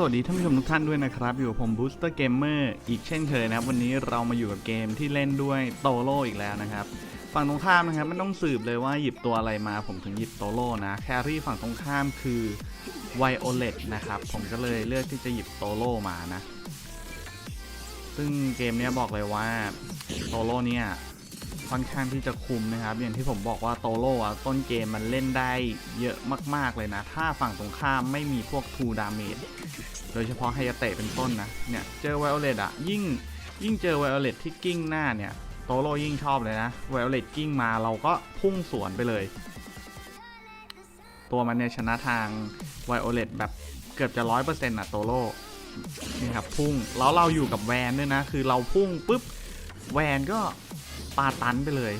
สวัสดีท่านผู้ชมทุกท่านด้วยนะครับ อยู่กับผมบูสเตอร์เกมเมอร์อีกเช่นเคยนะครับ วันนี้เรามาอยู่กับเกมที่เล่นด้วยโตโร่อีกแล้วนะครับ ฝั่งตรงข้ามนะครับไม่ต้องสืบเลยว่าหยิบตัวอะไรมาผมถึงหยิบโตโร่นะแครี่ฝั่งตรงข้ามคือไวโอเลตนะครับผมก็เลยเลือกที่จะหยิบโตโร่มานะ ซึ่งเกมนี้บอกเลยว่าโตโร่เนี่ยค่อนข้างที่จะคุมนะครับ อย่างที่ผมบอกว่าโตโร่ะต้นเกมมันเล่นได้เยอะมาก ๆ เลยนะ ถ้าฝั่งตรงข้ามไม่มีพวกทูดาเมจ โดยเฉพาะไฮยาเตะเป็นต้นนะ เนี่ย เจอไวโอเลตอะ ยิ่งยิ่งเจอไวโอเลตที่กิ้งหน้าเนี่ย โตโรยิ่งชอบเลยนะ ไวโอเลตกิ้งมาเราก็พุ่งสวนไปเลย ตัวมันเนี่ยชนะทางไวโอเลตแบบเกือบจะร้อยเปอร์เซ็นต์อะโตโรนี่ครับพุ่งแล้วเราอยู่กับแวนด้วยนะ คือเราพุ่งปุ๊บแวนก็ปาตันไปเลย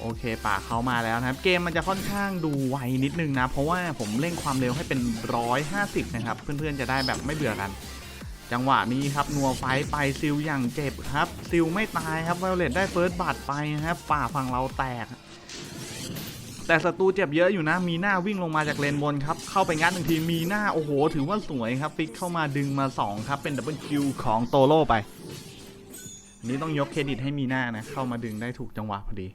โอเคป่าเขามาแล้วนะครับ เกมมันจะค่อนข้างดูไวนิดนึงนะ เพราะว่าผมเร่งความเร็วให้เป็น 150 นะครับ เพื่อนๆจะได้แบบไม่เบื่อกัน จังหวะนี้ครับนัวไฟไปซิลอย่างเจ็บครับ ซิลไม่ตายครับไวโอเลตได้เฟิร์สบัตไปนะครับป่าฝั่งเราแตก แต่ศัตรูเจ็บเยอะอยู่นะ มีหน้าวิ่งลงมาจากเลนบนครับ เข้าไปงัดหนึ่งทีมีหน้าโอ้โห ถือว่าสวยครับฟิกเข้ามาดึงมา2ครับเป็นดับเบิลคิวของโตโร่ไปนนี้ต้องยกเครดิตให้มีหน้านะเข้ามาดึงได้ถูกจังหวะพอดี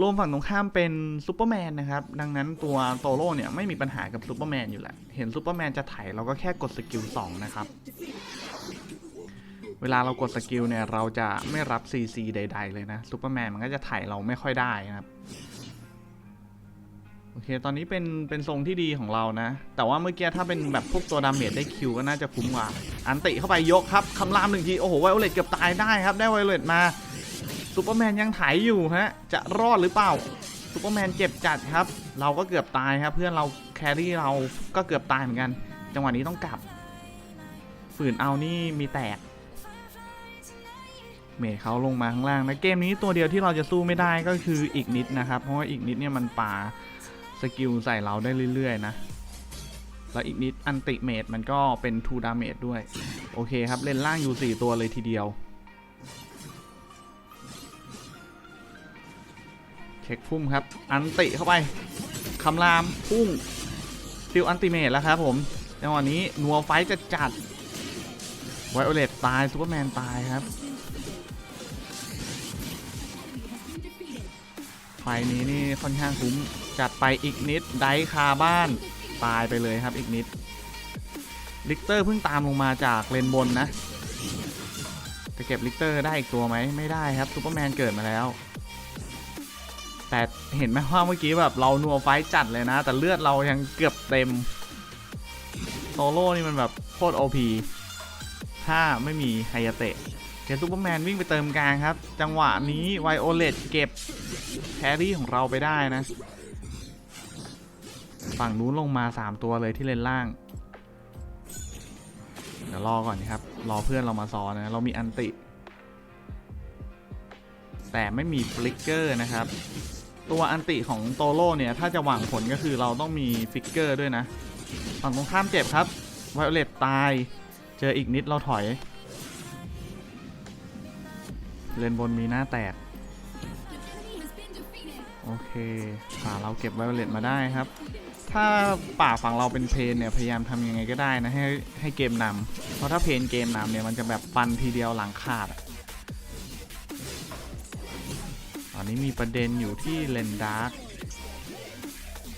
รวมฝั่งตรงข้ามเป็นซูเปอร์แมนนะครับ ดังนั้นตัวโตโร่เนี่ยไม่มีปัญหากับซูเปอร์แมนอยู่แล้ว เห็นซูเปอร์แมนจะไถเราก็แค่กดสกิล2นะครับ เวลาเรากดสกิลเนี่ยเราจะไม่รับ CC ใด ๆ เลยนะซูเปอร์แมนมันก็จะไถเราไม่ค่อยได้นะครับ โอเค ตอนนี้เป็นเป็นทรงที่ดีของเรานะ แต่ว่าเมื่อกี้ถ้าเป็นแบบพวกตัวดาเมจได้คิวก็น่าจะคุ้มกว่า อันติเข้าไปยกครับคำรามหนึ่งที โอ้โหไวโอเลตเกือบตายได้ครับ ได้ไวโอเลตมา ซูเปอร์แมนยังไถอยู่ฮะ จะรอดหรือเปล่าซูเปอร์แมนเจ็บจัดครับ เราก็เกือบตายครับ เพื่อนเราแครี่เราก็เกือบตายเหมือนกัน จังหวะนี้ต้องกลับ ฝืนเอานี่มีแตก เมทเขาลงมาข้างล่างนะเกมนี้ตัวเดียวที่เราจะสู้ไม่ได้ก็คืออีกนิดนะครับ เพราะว่าอีกนิดเนี่ยมันป่าสกิลใส่เราได้เรื่อยๆนะแล้วอีกนิดอันติเมดมันก็เป็นทูดาเมจด้วย โอเคครับ เล่นล่างอยู่ 4 ตัวเลยทีเดียว คพุ่มครับ อันติเข้าไปคำรามพุ่งฟิลอันติเมทแล้วครับผมจังหวะนี้นัวไฟจะจัดไวโอเลตตายซูเปอร์แมนตายครับไฟนี้นี่ค่อนข้างคุ้ม จัดไปอีกนิด ไดคาบ้าน ตายไปเลยครับอีกนิด ลิกเตอร์เพิ่งตามลงมาจากเลนบนนะ จะเก็บลิกเตอร์ได้อีกตัวไหม ไม่ได้ครับซูเปอร์แมนเกิดมาแล้ว แต่เห็นไหมว่าเมื่อกี้แบบเรานัวไฟจัดเลยนะ แต่เลือดเรายังเกือบเต็มโซโล่นี่มันแบบโคตรโอพีถ้าไม่มีไฮยาเตะเกซูเปอร์แมนวิ่งไปเติมกลางครับ จังหวะนี้ไวโอเลตเก็บแครี่ของเราไปได้นะ ฝั่งนู้นลงมา 3 ตัวเลยที่เลนล่าง เดี๋ยวรอก่อนนะครับ รอเพื่อนเรามาซ้อนนะ เรามีอันติ แต่ไม่มีฟลิกเกอร์นะครับ ตัวอันติของโตโร่เนี่ยถ้าจะหวังผลก็คือเราต้องมีฟิกเกอร์ด้วยนะฝั่งตรงข้ามเจ็บครับไวโอเลตตาย เจออีกนิดเราถอย เลนบนมีหน้าแตก โอเคป่าเราเก็บไวโอเลตมาได้ครับ ถ้าป่าฝั่งเราเป็นเพนเนี่ยพยายามทำยังไงก็ได้นะให้ให้เกมนำเพราะถ้าเพนเกมนำเนี่ยมันจะแบบฟันทีเดียวหลังขาดอะ อนนี้มีประเด็นอยู่ที่เลนดาร์ก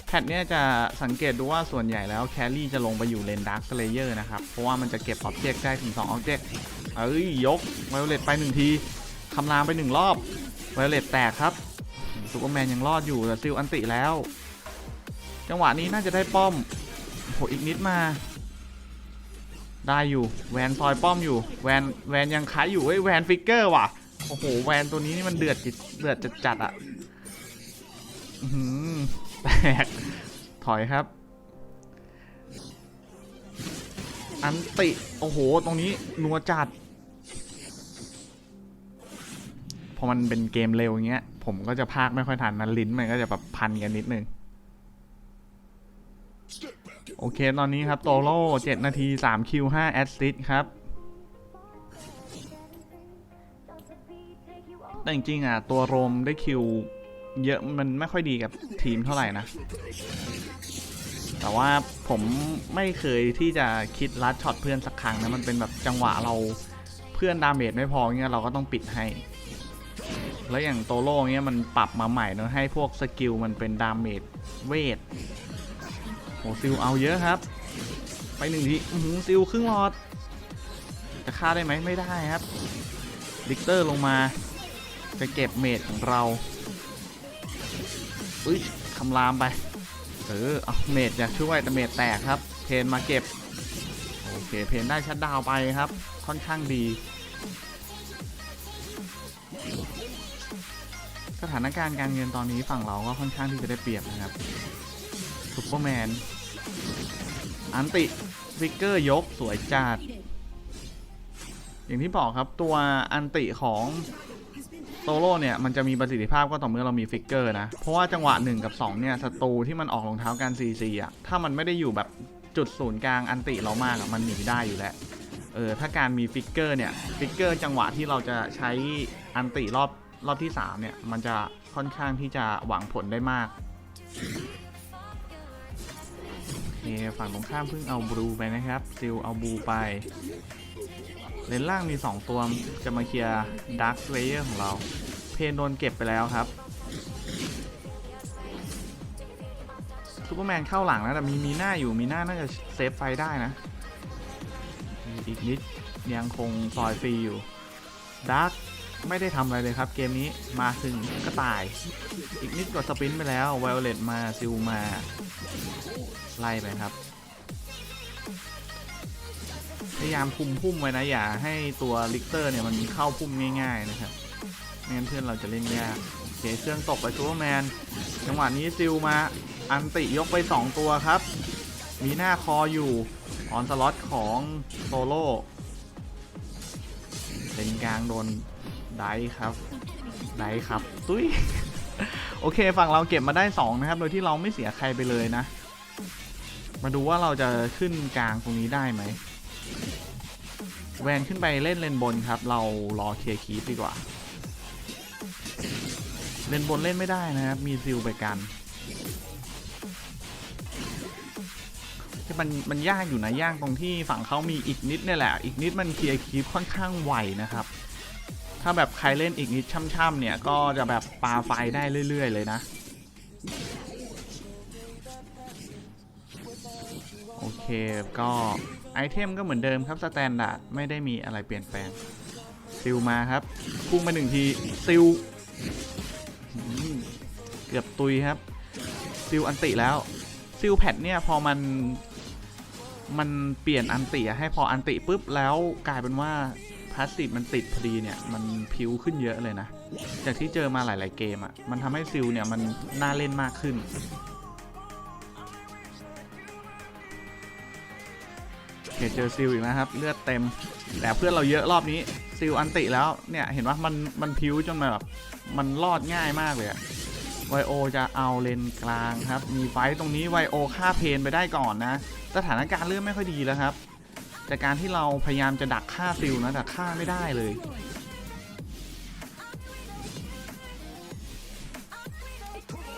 แพทเนี่ยจะสังเกตดูว่าส่วนใหญ่แล้วแครี่จะลงไปอยู่เลนดาร์กเลเยอร์นะครับ เพราะว่ามันจะเก็บออบเจกต์ได้ถึง2ออบเจกต์เอ้ย ยกไวโอเลตไปหนึ่งทีคำรามไปหนึ่งรอบไวโอเลตแตกครับซูเปอร์แมนยังรอดอยู่แต่ซิลอันติแล้ว จังหวะนี้น่าจะได้ป้อมโหอีกนิดมา ได้อยู่แวนซอยป้อมอยู่แวนแวนยังขายอยู่เอ้ยแวนฟิกเกอร์ว่ะ โอ้โหแวนตัวนี้นี่มันเดือดจิตเดือดจัดจัดอะหือแตกถอยครับ อันติ โอ้โห ตรงนี้นัวจัด พอมันเป็นเกมเร็วอย่างเงี้ย ผมก็จะพากไม่ค่อยทันนะลิ้นมันก็จะแบบพันกันนิดนึง โอเค ตอนนี้ครับ โตโร่7นาที 3 คิว 5 แอสซิสครับ แต่จริงๆอะตัวโรมได้คิวเยอะมันไม่ค่อยดีกับทีมเท่าไหร่นะ แต่ว่าผมไม่เคยที่จะคิดลัดช็อตเพื่อนสักครั้งนะมันเป็นแบบจังหวะเราเพื่อนดาเมจไม่พอเงี้ยเราก็ต้องปิดให้ แล้วอย่างโตโร่เงี้ยมันปรับมาใหม่เนอะให้พวกสกิลมันเป็นดาเมจเวทโหซิลเอาเยอะครับ ไปหนึ่งทีอื้อหือซิลครึ่งหลอดจะฆ่าได้ไหมไม่ได้ครับ ดิกเตอร์ลงมา จะเก็บเมจของเราอุ้ยคำรามไปเออเอาเมจอยากช่วยแต่เมจแตกครับ เพนมาเก็บ โอเค เพนได้ชัดดาวไปครับ ค่อนข้างดี สถานการณ์การเงินตอนนี้ฝั่งเราก็ค่อนข้างที่จะได้เปรียบนะครับซุปเปอร์แมน อันติฟิกเกอร์ยกสวยจัด อย่างที่บอกครับตัวอันติของโตโร่เนี่ยมันจะมีประสิทธิภาพก็ต่อเมื่อเรามีฟิกเกอร์นะ เพราะว่าจังหวะ 1 กับ 2 เนี่ยศัตรูที่มันออกรองเท้าการ CC อะถ้ามันไม่ได้อยู่แบบจุดศูนย์กลางอันติเรามากอะมันหนีได้อยู่แล้วเออถ้าการมีฟิกเกอร์เนี่ยฟิกเกอร์จังหวะที่เราจะใช้อันติรอบรอบที่ 3 เนี่ย มันจะค่อนข้างที่จะหวังผลได้มากโอเคฝั่งตรงข้ามเพิ่งเอาบลูไปนะครับซิลเอาบลูไป เลนล่างมี 2 ตัวจะมาเคลียร์ดักเลเยอร์ของเรา เพนโดนเก็บไปแล้วครับซูเปอร์แมนเข้าหลังนะแต่มีมีหน้าอยู่มีหน้าน่าจะเซฟไฟได้นะ อีกนิดยังคงซอยฟรีอยู่ดักไม่ได้ทำอะไรเลยครับ เกมนี้มาถึงก็ตาย อีกนิดกดสปินไปแล้วไวโอเลตมาซิลมา ไล่ไปครับ ยายามคุมพุ่มไว้นะอย่าให้ตัวลิกเตอร์เนี่ยมันเข้าพุ่มง่าย ๆนะครับไม่งั้นเพื่อนเราจะเล่นยากโอเคเครื่องตกไปซูเปอร์แมนจังหวะนี้ซิลมาอันติยกไป 2 ตัวครับ มีหน้าคออยู่ออนสล็อตของโซโล่เลนกลางโดนไดครับไดครับตุ้ยโอเคฝั่งเราเก็บมาได้ 2 นะครับ โดยที่เราไม่เสียใครไปเลยนะ มาดูว่าเราจะขึ้นกลางตรงนี้ได้ไหม แวนขึ้นไปเล่นเลนบนครับ เรารอเคลียร์คีปดีกว่า เลนบนเล่นไม่ได้นะครับ มีซิลไปกันที่มันมันยากอยู่นะยากตรงที่ฝั่งเขามีอีกนิดเนี่ยแหละ อีกนิดมันเคลียร์คีปค่อนข้างไวนะครับ ถ้าแบบใครเล่นอีกนิดช่ำๆเนี่ย ก็จะแบบปาไฟได้เรื่อย ๆ เลยนะ โอเคก็ ไอเทมก็เหมือนเดิมครับสแตนดาร์ดไม่ได้มีอะไรเปลี่ยนแปลงซิลมาครับพุ่งมาหนึ่งทีซิลเกือบตุยครับซิลอันติแล้วซิลแพดเนี่ยพอมันมันเปลี่ยนอันติให้พออันติปุ๊บแล้วกลายเป็นว่าพาสซีฟมันติดพอดีเนี่ยมันพิวขึ้นเยอะเลยนะ จากที่เจอมาหลาย ๆ เกมอะมันทำให้ซิลเนี่ยมันน่าเล่นมากขึ้น เคเจอซิลอีกนะครับ เลือดเต็ม แต่เพื่อนเราเยอะรอบนี้ซิลอันติแล้วเนี่ยเห็นว่ามันมันพิ้วจนมาแบบมันรอดง่ายมากเลยไวโอจะเอาเลนกลางครับ มีไฟต์ตรงนี้ไวโอฆ่าเพนไปได้ก่อนนะ สถานการณ์เริ่มไม่ค่อยดีแล้วครับ จากการที่เราพยายามจะดักฆ่าซิลนะแต่ฆ่าไม่ได้เลย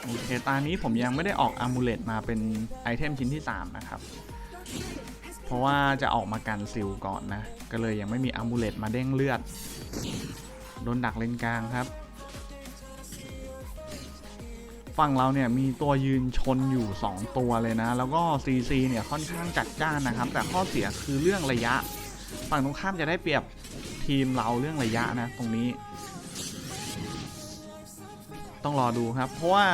โอเคตอนนี้ผมยังไม่ได้ออกอามูเลตมาเป็นไอเทมชิ้นที่ 3 นะครับ เพราะว่าจะออกมากันซิลก่อนนะ ก็เลยยังไม่มีอามูเลตมาเด้งเลือด โดนดักเลนกลางครับ ฝั่งเราเนี่ยมีตัวยืนชนอยู่ 2 ตัวเลยนะ แล้วก็ CC เนี่ยค่อนข้างจัดจ้านนะครับ แต่ข้อเสียคือเรื่องระยะ ฝั่งตรงข้ามจะได้เปรียบทีมเราเรื่องระยะนะ ตรงนี้ ต้องรอดูครับ เพราะว่า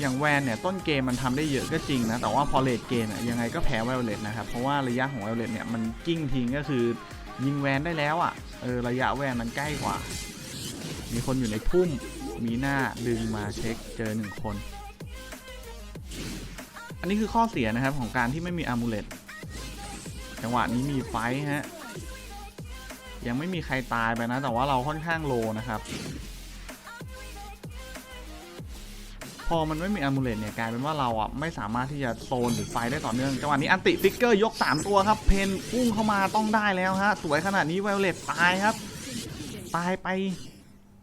อย่างแวนเนี่ยต้นเกมมันทำได้เยอะก็จริงนะ แต่ว่าพอเลดเกมเนี่ยยังไงก็แพ้ไวโอเลตนะครับ เพราะว่าระยะของไวโอเลตเนี่ยมันกิ้งทิ้งก็คือยิงแวนได้แล้วอะ่ะเออระยะแวนมันใกล้กว่า มีคนอยู่ในพุ่มมีหน้าดึงมาเช็คเจอหนึ่งคน อันนี้คือข้อเสียนะครับของการที่ไม่มีอามูเลตจังหวะนี้มีไฟฮะยังไม่มีใครตายไปนะ แต่ว่าเราค่อนข้างโลนะครับ พอมันไม่มีอามูเลตเนี่ยกลายเป็นว่าเราอะไม่สามารถที่จะโซนหรือไฟได้ต่อเนื่องจังหวะนี้อันติฟิกเกอร์ยก 3 ตัวครับ เพนพุ่งเข้ามาต้องได้แล้วฮะ สวยขนาดนี้ไวโอเลตตายครับ ตายไป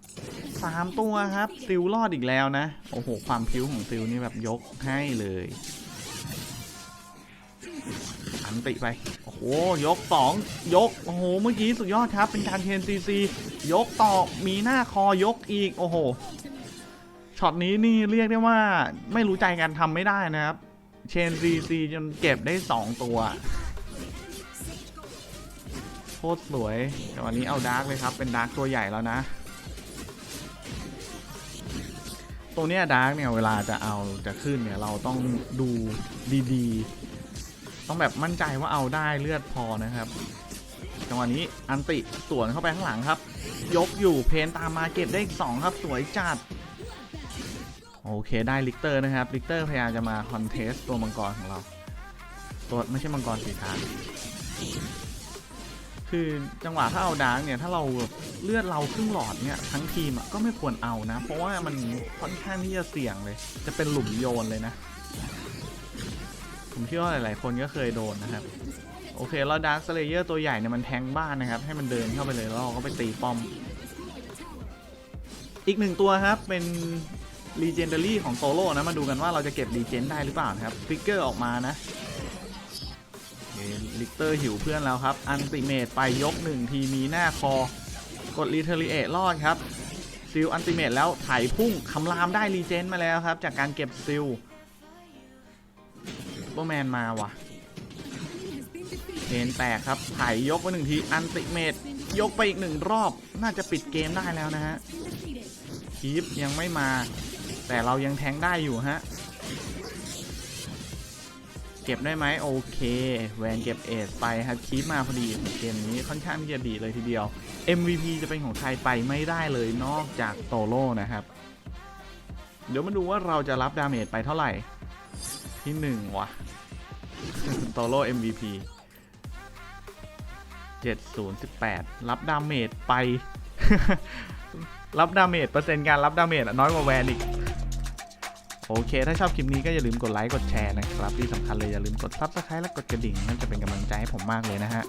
3 ตัวครับ ซิลรอดอีกแล้วนะ โอ้โห ความพิ้วของซิลนี่แบบยกให้เลย อันติไป โอ้โห ยกสองยก โอ้โห เมื่อกี้สุดยอดครับ เป็นการเทนซีซียกต่อมีหน้าคอยกอีก โอ้โห ช็อตนี้นี่เรียกได้ว่าไม่รู้ใจกันทำไม่ได้นะครับ เชนซีซีจนเก็บได้ 2 ตัวโคตรสวยแต่วันนี้เอาดาร์กเลยครับ เป็นดาร์กตัวใหญ่แล้วนะตรงเนี้ยดาร์กเนี่ยเวลาจะเอาจะขึ้นเนี่ยเราต้องดูดีๆ ต้องแบบมั่นใจว่าเอาได้เลือดพอนะครับจังหวะนี้อันติสวนเข้าไปข้างหลังครับ ยกอยู่เพนตามมาเก็บได้อีกสองครับสวยจัด โอเคได้ลิกเตอร์นะครับลิกเตอร์พยายามจะมาคอนเทสตัวมังกรของเรา ตัวไม่ใช่มังกรสีทางคือจังหวะถ้าเอาดาร์กเนี่ยถ้าเราเลือดเราครึ่งหลอดเนี่ยทั้งทีมอะก็ไม่ควรเอานะ เพราะว่ามันค่อนข้างที่จะเสี่ยงเลย จะเป็นหลุมโยนเลยนะ ผมเชื่อว่าหลายๆคนก็เคยโดนนะครับ โอเคแล้วดาร์คสเลเยอร์ตัวใหญ่เนี่ยมันแทงบ้านนะครับ ให้มันเดินเข้าไปเลยแล้วเราก็ไปตีป้อม อีกหนึ่งตัวครับเป็น Legendary ของโซโล่นะ มาดูกันว่าเราจะเก็บ Regen ได้หรือเปล่านะครับฟิกเกอร์ออกมานะลิกเตอร์หิวเพื่อนแล้วครับ อันติเมตไปยกหนึ่งทีมีหน้าคอ กดรีเทลีเอทรอดครับซิลอันติเมตแล้วไถพุ่งคำรามได้รีเจนมาแล้วครับ จากการเก็บซิลโบแมนมาว่ะเทนแตกครับไถยกไปหนึ่งทีอันติเมตยกไปอีกหนึ่งรอบ น่าจะปิดเกมได้แล้วนะฮะคีฟยังไม่มา แต่เรายังแทงได้อยู่ฮะ เก็บได้ไหมโอเค แวนเก็บเอสไปครับคีฟมาพอดีเกมนี้ค่อนข้างที่จะดีเลยทีเดียว MVP จะเป็นของใครไปไม่ได้เลยนอกจากโตโร่นะครับ เดี๋ยวมาดูว่าเราจะรับดาเมจไปเท่าไหร่ ที่หนึ่งว่ะโตโร่ MVP 7018 รับดาเมจไป รับดาเมจเปอร์เซ็นต์การรับดาเมจน้อยกว่าแวนอีก โอเค ถ้าชอบคลิปนี้ก็อย่าลืมกดไลค์กดแชร์นะครับ ที่สำคัญเลยอย่าลืมกด Subscribe และกดกระดิ่งนั่นจะเป็นกำลังใจให้ผมมากเลยนะฮะ